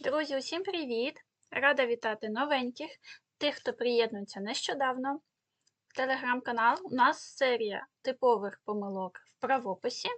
Друзі, усім привіт! Рада вітати новеньких, тих, хто приєднується нещодавно телеграм-канал. У нас серія типових помилок в правописі.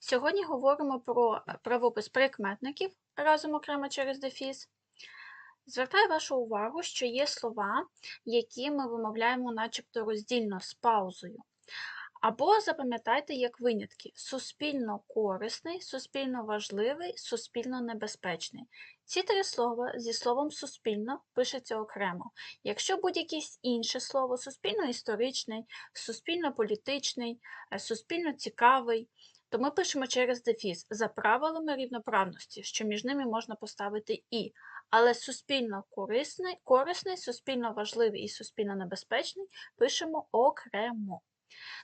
Сьогодні говоримо про правопис прикметників разом окремо через дефіс. Звертаю вашу увагу, що є слова, які ми вимовляємо начебто роздільно з паузою. Або запам'ятайте як винятки: суспільно корисний, суспільно важливий, суспільно небезпечний. Ці три слова зі словом суспільно пишеться окремо. Якщо будь-яке інше слово суспільно-історичний, суспільно-політичний, е, суспільно цікавий, то ми пишемо через дефіс за правилами рівноправності, що між ними можна поставити і. Але суспільно корисний, корисний, суспільно важливий і суспільно небезпечний пишемо окремо.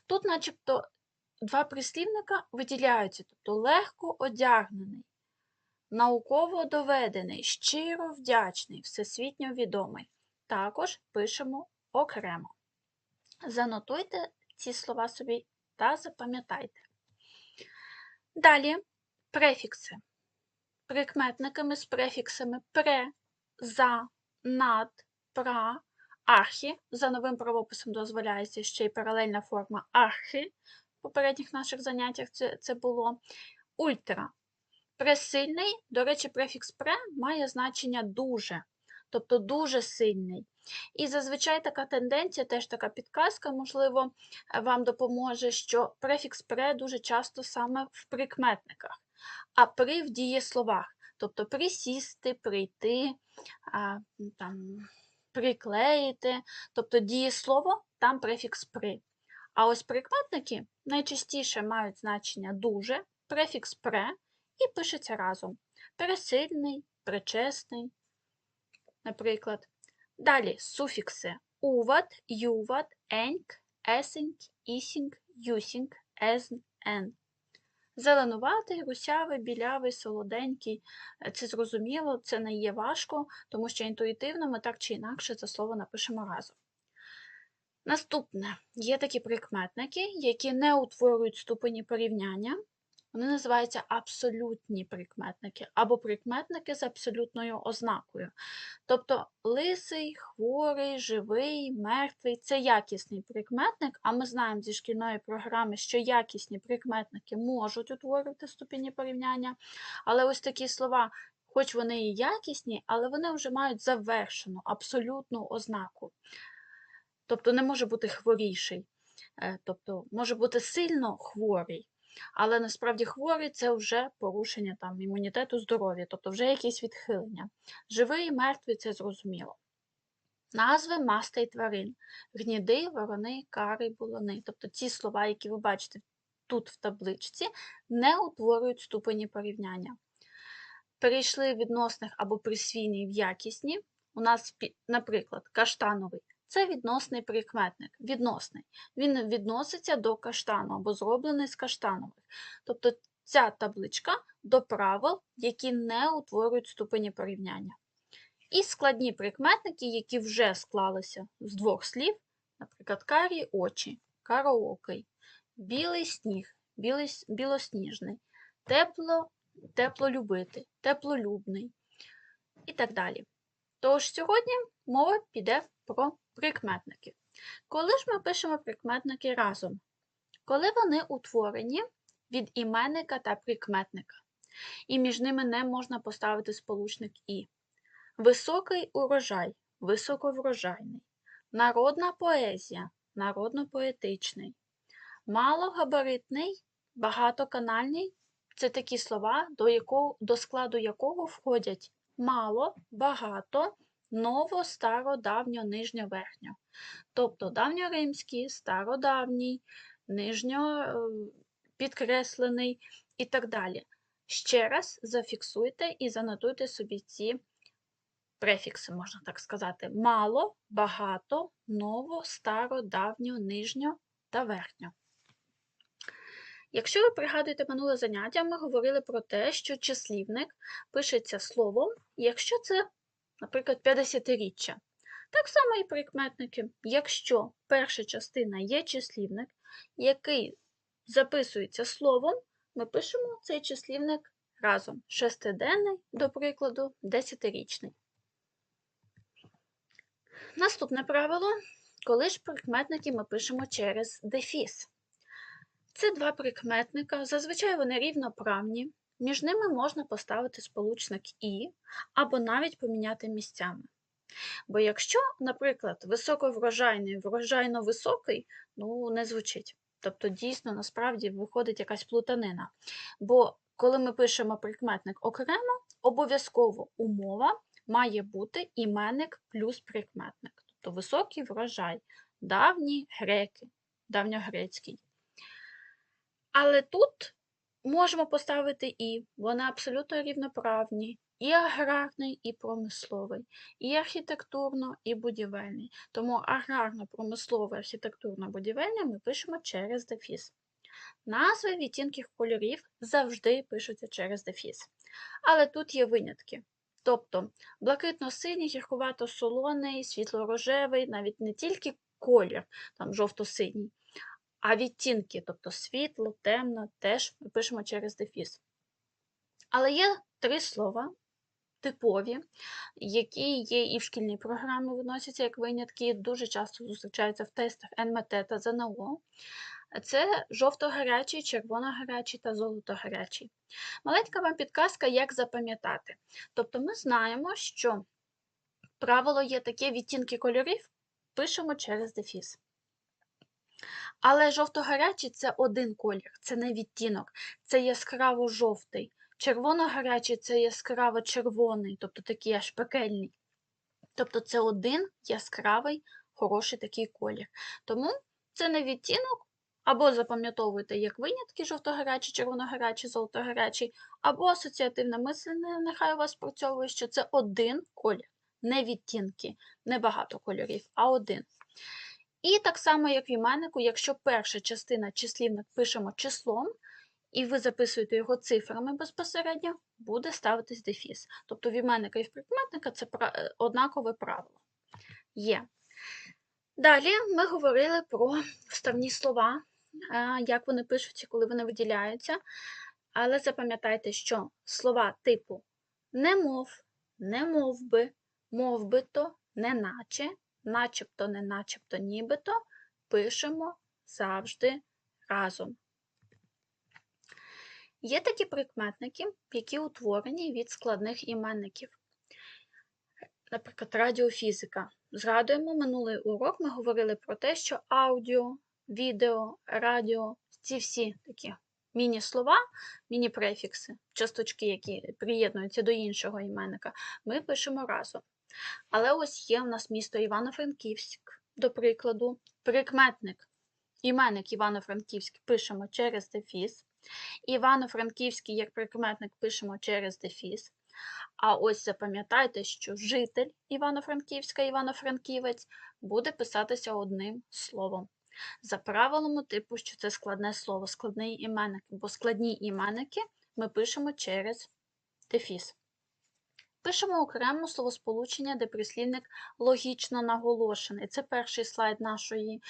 Тут, начебто, два прислівника виділяються, тобто легко одягнений, науково доведений, щиро вдячний, всесвітньо відомий. Також пишемо окремо. Занотуйте ці слова собі та запам'ятайте. Далі префікси. Прикметниками з префіксами пре, за, над, пра, архі. За новим правописом дозволяється ще й паралельна форма архи. В попередніх наших заняттях це, це було ультра. Пресильний, до речі, префікс пре має значення дуже, тобто дуже сильний. І зазвичай така тенденція, теж така підказка, можливо, вам допоможе, що префікс пре дуже часто саме в прикметниках, а при в дієсловах. Тобто присісти, прийти, а, там, приклеїти, тобто дієслово, там префікс при. А ось прикметники найчастіше мають значення дуже, префікс пре і пишеться разом. Пересильний, причесний, наприклад. Далі суфікси уват, юват, еньк, есеньк, ісіньк, юсіньк, езн, ен. Зеленуватий, русявий, білявий, солоденький. Е, це зрозуміло, це не є важко, тому що інтуїтивно ми так чи інакше це слово напишемо разом. Наступне є такі прикметники, які не утворюють ступені порівняння. Вони називаються абсолютні прикметники або прикметники з абсолютною ознакою. Тобто лисий, хворий, живий, мертвий це якісний прикметник, а ми знаємо зі шкільної програми, що якісні прикметники можуть утворювати ступені порівняння. Але ось такі слова, хоч вони і якісні, але вони вже мають завершену абсолютну ознаку. Тобто не може бути хворіший, е, тобто може бути сильно хворий. Але насправді хворий це вже порушення там, імунітету здоров'я, тобто вже якісь відхилення. Живий і мертвий це зрозуміло. Назви мастей тварин, гніди, ворони, кари, булани. Тобто ці слова, які ви бачите тут в табличці, не утворюють ступені порівняння. Перейшли відносних або присвійні в якісні. У нас, наприклад, каштановий це відносний прикметник. Відносний. Він відноситься до каштану або зроблений з каштанових. Тобто ця табличка до правил, які не утворюють ступені порівняння. І складні прикметники, які вже склалися з двох слів, наприклад, карі очі, кароокий, білий сніг, білий, білосніжний, тепло, теплолюбити, теплолюбний і так далі. Тож сьогодні мова піде про прикметники. Коли ж ми пишемо прикметники разом? Коли вони утворені від іменника та прикметника, і між ними не можна поставити сполучник І. Високий урожай, високоврожайний, народна поезія, народно-поетичний, малогабаритний, багатоканальний це такі слова, до, якого, до складу якого входять мало, багато, ново, старо, давньо, нижньо, верхньо. Тобто давньоримський, стародавній, нижньо е, підкреслений і так далі. Ще раз зафіксуйте і занотуйте собі ці префікси, можна так сказати. Мало, багато, ново, старо, давньо, нижньо та верхньо. Якщо ви пригадуєте минуле заняття, ми говорили про те, що числівник пишеться словом, якщо це наприклад, 50-річчя. Так само і прикметники. Якщо перша частина є числівник, який записується словом, ми пишемо цей числівник разом. Шестиденний, до прикладу, десятирічний. Наступне правило. Коли ж прикметники ми пишемо через дефіс. Це два прикметника, зазвичай вони рівноправні. Між ними можна поставити сполучник і або навіть поміняти місцями. Бо якщо, наприклад, високоврожайний, врожайно високий, ну не звучить. Тобто, дійсно, насправді виходить якась плутанина. Бо коли ми пишемо прикметник окремо, обов'язково умова має бути іменник плюс прикметник. Тобто високий врожай, давні греки, давньогрецький. Але тут можемо поставити і, вони абсолютно рівноправні. І аграрний, і промисловий, і архітектурно, і будівельний. Тому аграрно-промисловий, архітектурно-будівельний ми пишемо через дефіс. Назви відтінків кольорів завжди пишуться через дефіс. Але тут є винятки. Тобто блакитно-синій, гіркувато-солоний, світло-рожевий, навіть не тільки колір, там жовто-синій, а відтінки, тобто світло, темно, теж ми пишемо через дефіс. Але є три слова типові, які є і в шкільній програмі виносяться як винятки, дуже часто зустрічаються в тестах НМТ та ЗНО. Це жовто-гарячий, червоно-гарячий та золото-гарячий. Маленька вам підказка, як запам'ятати. Тобто ми знаємо, що правило є таке відтінки кольорів, пишемо через дефіс. Але жовто-гарячий це один колір, це не відтінок, це яскраво жовтий. Червоно-гарячий це яскраво червоний, тобто такий аж пекельний. Тобто це один яскравий, хороший такий колір. Тому це не відтінок, або запам'ятовуйте як винятки жовто-гарячий, червоно-гарячий, золото-гарячий, або асоціативне мислення, нехай у вас спрацьовує, що це один колір, не відтінки, не багато кольорів, а один. І так само, як в іменнику, якщо перша частина числівник пишемо числом, і ви записуєте його цифрами безпосередньо, буде ставитись дефіс. Тобто в іменника і в прикметника це однакове правило. Є. Далі ми говорили про вставні слова, як вони пишуться, коли вони виділяються. Але запам'ятайте, що слова типу немов, немов би, мов би то, неначе, начебто, не начебто, нібито пишемо завжди разом. Є такі прикметники, які утворені від складних іменників. Наприклад, радіофізика. Згадуємо минулий урок, ми говорили про те, що аудіо, відео, радіо ці всі такі міні-слова, міні-префікси, часточки, які приєднуються до іншого іменника, ми пишемо разом. Але ось є в нас місто Івано-Франківськ, до прикладу, прикметник. Іменник Івано-Франківськ пишемо через дефіс. Івано-Франківський як прикметник пишемо через дефіс. А ось запам'ятайте, що житель Івано-Франківська, Івано-Франківець буде писатися одним словом. За правилом типу, що це складне слово, складний іменник, бо складні іменники ми пишемо через дефіс. Пишемо окремо словосполучення, де прислівник логічно наголошений. Це перший слайд нашої,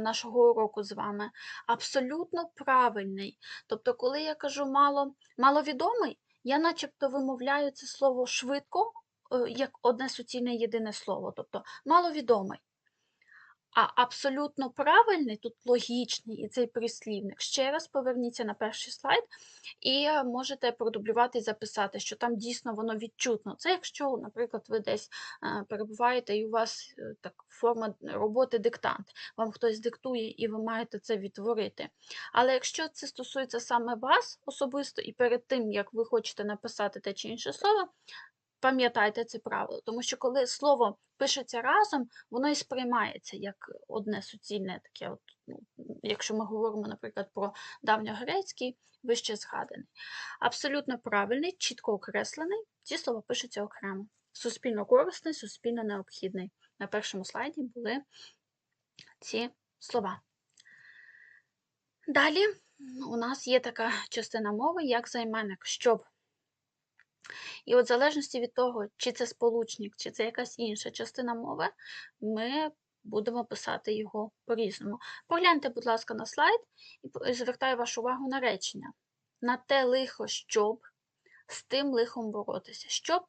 нашого уроку з вами. Абсолютно правильний. Тобто, коли я кажу мало, маловідомий, я начебто вимовляю це слово швидко, е, як одне суцільне єдине слово, тобто маловідомий. А абсолютно правильний, тут логічний і цей прислівник. Ще раз поверніться на перший слайд і можете продублювати і записати, що там дійсно воно відчутно. Це якщо, наприклад, ви десь е, перебуваєте і у вас е, так форма роботи диктант, вам хтось диктує і ви маєте це відтворити. Але якщо це стосується саме вас особисто, і перед тим, як ви хочете написати те чи інше слово, Пам'ятайте це правило, тому що коли слово пишеться разом, воно і сприймається як одне суцільне таке, от, ну, якщо ми говоримо, наприклад, про давньогрецький, вище згаданий. Абсолютно правильний, чітко окреслений, ці слова пишуться окремо. Суспільно корисний, суспільно необхідний. На першому слайді були ці слова. Далі у нас є така частина мови, як займенник, щоб і от в залежності від того, чи це сполучник, чи це якась інша частина мови, ми будемо писати його по-різному. Погляньте, будь ласка, на слайд і звертаю вашу увагу на речення. На те лихо, щоб з тим лихом боротися. Щоб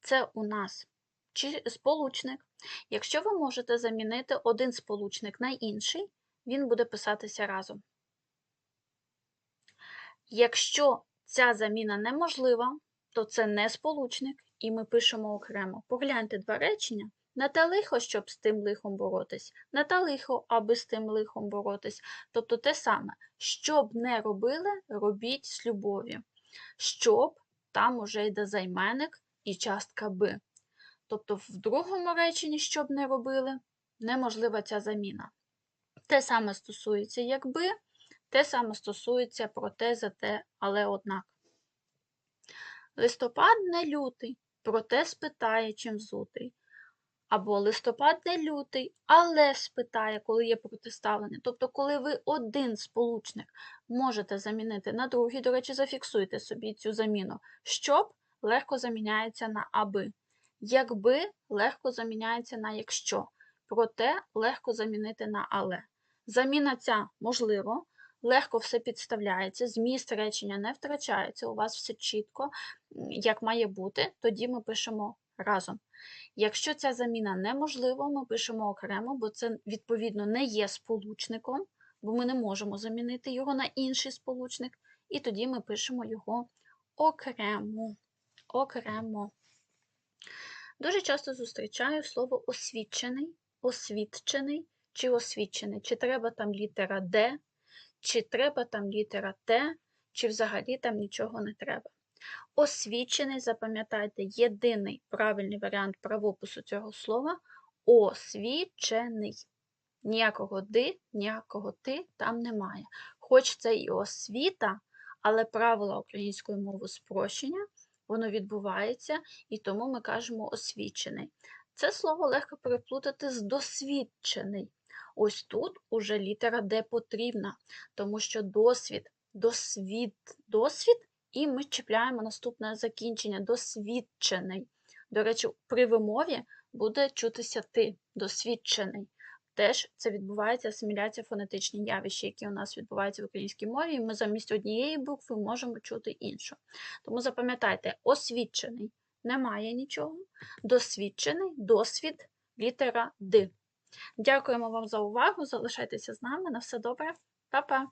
це у нас чи сполучник. Якщо ви можете замінити один сполучник на інший, він буде писатися разом. Якщо ця заміна неможлива, то це не сполучник, і ми пишемо окремо. Погляньте два речення. Не те лихо, щоб з тим лихом боротись, не те лихо, аби з тим лихом боротись. Тобто те саме, щоб не робили, робіть з любов'ю. Щоб там уже йде займенник і частка би. Тобто в другому реченні, щоб не робили, неможлива ця заміна. Те саме стосується якби, те саме стосується проте, зате, але однак. Листопад не лютий, проте спитає, чим взутий. Або листопад не лютий, але спитає, коли є протиставлення. Тобто, коли ви один сполучник можете замінити на другий, до речі, зафіксуйте собі цю заміну. Щоб легко заміняється на аби. Якби легко заміняється на якщо, проте легко замінити на але. Заміна ця можливо, легко все підставляється, зміст речення не втрачається, у вас все чітко, як має бути, тоді ми пишемо разом. Якщо ця заміна неможлива, ми пишемо окремо, бо це, відповідно, не є сполучником, бо ми не можемо замінити його на інший сполучник, і тоді ми пишемо його окремо. окремо. Дуже часто зустрічаю слово освічений, освідчений чи освічений. Чи треба там літера Д, чи треба там літера Т, чи взагалі там нічого не треба. Освічений, запам'ятайте, єдиний правильний варіант правопису цього слова освічений. Ніякого ди, ніякого ти там немає. Хоч це і освіта, але правила української мови спрощення воно відбувається, і тому ми кажемо освічений. Це слово легко переплутати з досвідчений. Ось тут уже літера Д потрібна, тому що досвід, досвід, досвід, і ми чіпляємо наступне закінчення досвідчений. До речі, при вимові буде чутися ти, досвідчений. Теж це відбувається асиміляція фонетичні явища, які у нас відбуваються в українській мові, і ми замість однієї букви можемо чути іншу. Тому запам'ятайте, освічений немає нічого, досвідчений, досвід, літера Д. Дякуємо вам за увагу. Залишайтеся з нами. На все добре, Па-па!